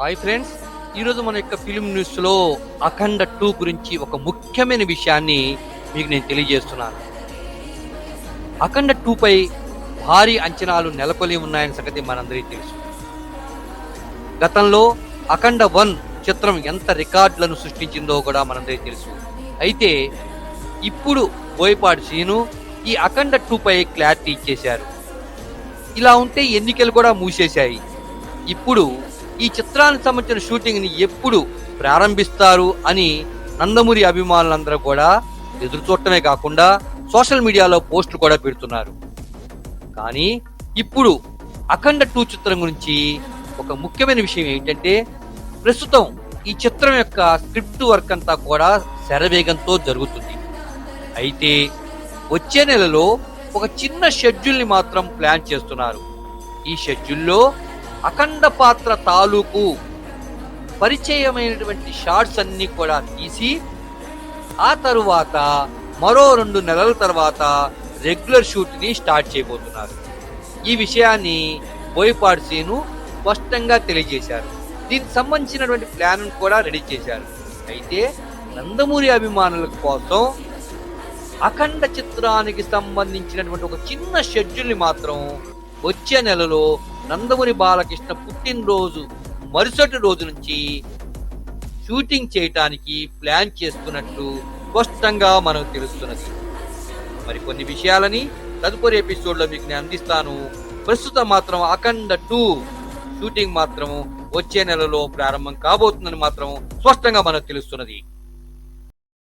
Hi friends ఈరోజు మన యొక్క ఫిలిం న్యూస్లో అఖండ టూ గురించి ఒక ముఖ్యమైన విషయాన్ని మీకు నేను తెలియజేస్తున్నాను. అఖండ టూపై భారీ అంచనాలు నెలకొని ఉన్నాయని సంగతి మనందరికీ తెలుసు. గతంలో అఖండ వన్ చిత్రం ఎంత రికార్డులను సృష్టించిందో కూడా మనందరికీ తెలుసు. అయితే ఇప్పుడు బోయపాటి సీను ఈ అఖండ టూపై క్లారిటీ ఇచ్చేశారు. ఇలా ఉంటే ఎన్నికలు కూడా మూసేశాయి. ఇప్పుడు ఈ చిత్రానికి సంబంధించిన షూటింగ్ని ఎప్పుడు ప్రారంభిస్తారు అని నందమూరి అభిమానులందరూ కూడా ఎదురు చూడటమే కాకుండా సోషల్ మీడియాలో పోస్టులు కూడా పెడుతున్నారు. కానీ ఇప్పుడు అఖండ టూ చిత్రం గురించి ఒక ముఖ్యమైన విషయం ఏంటంటే ప్రస్తుతం ఈ చిత్రం యొక్క స్క్రిప్ట్ వర్క్ అంతా కూడా శరవేగంతో జరుగుతుంది. అయితే వచ్చే నెలలో ఒక చిన్న షెడ్యూల్ని మాత్రం ప్లాన్ చేస్తున్నారు. ఈ షెడ్యూల్లో అఖండ పాత్ర తాలూకు పరిచయమైనటువంటి షార్ట్స్ అన్ని కూడా తీసి ఆ తరువాత మరో రెండు నెలల తర్వాత రెగ్యులర్ షూట్ని స్టార్ట్ చేయబోతున్నారు. ఈ విషయాన్ని బోయపాడు సీను స్పష్టంగా తెలియజేశారు. దీనికి సంబంధించినటువంటి ప్లాన్ కూడా రెడీ చేశారు. అయితే నందమూరి అభిమానుల కోసం అఖండ చిత్రానికి సంబంధించినటువంటి ఒక చిన్న షెడ్యూల్ని మాత్రం వచ్చే నెలలో నందమూరి బాలకృష్ణ పుట్టినరోజు మరుసటి రోజు నుంచి షూటింగ్ చేయటానికి ప్లాన్ చేస్తున్నట్లు స్పష్టంగా మనకు తెలుస్తున్నది. మరి కొన్ని విషయాలని తదుపరి ఎపిసోడ్లో మీకు నేను అందిస్తాను. ప్రస్తుతం మాత్రం అఖండ టూ షూటింగ్ మాత్రం వచ్చే నెలలో ప్రారంభం కాబోతుందని మాత్రం స్పష్టంగా మనకు తెలుస్తున్నది.